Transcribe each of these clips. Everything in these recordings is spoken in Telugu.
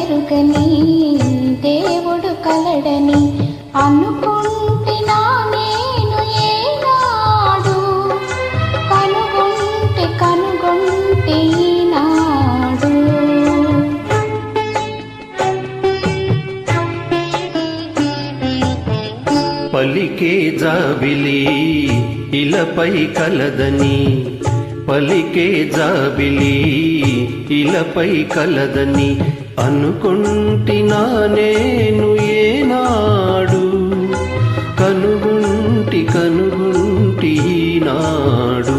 ఎరుగని దేవుడు కలడని అనుకుంటున్నా నేను ఏనాడు. కనుగొంటే కనుగొంటే ఈనాడు. పలికే జాబిలి ఇలపై కలదని పలికే జాబిలి ఇలపై కలదని అనుకుంటినా నేను ఏనాడు కనుగుంటి కనుగుంటి నాడు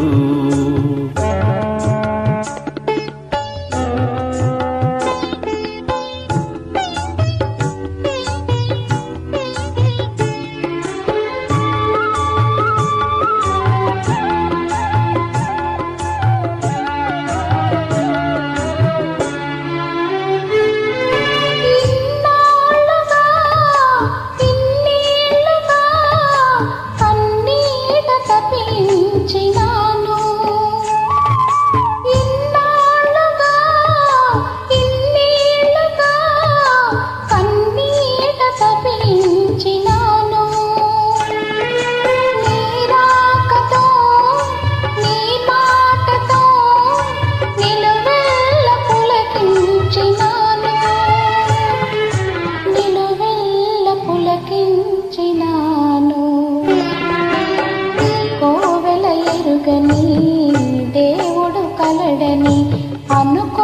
అనుకో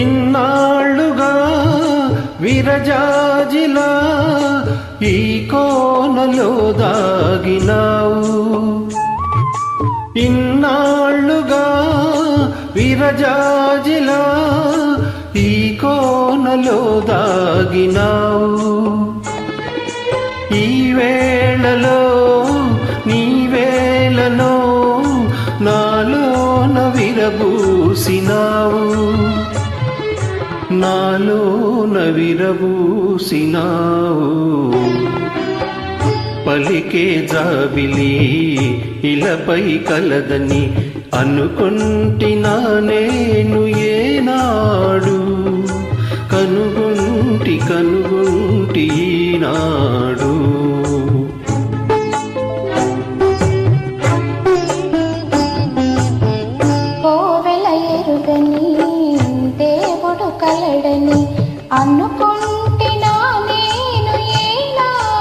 ఇన్నాళ్ళుగా విరజాజిలా ఈ కోనలో దాగినావు. ఇన్నాళ్ళుగా విరజాజిలా ఈ కోనలో దాగినావు. ఈ వేళలో నీ వేళలో నాలోన విరబూసినావు. నాలో నవిరబూసినావు. పలికే జాబిలి ఇలపై కలదని అనుకుంటినా నేను ఏనాడు. కనుగొంటి కనుగుంటి నాడు పోవెల ఎరుగని చెడని అనుకో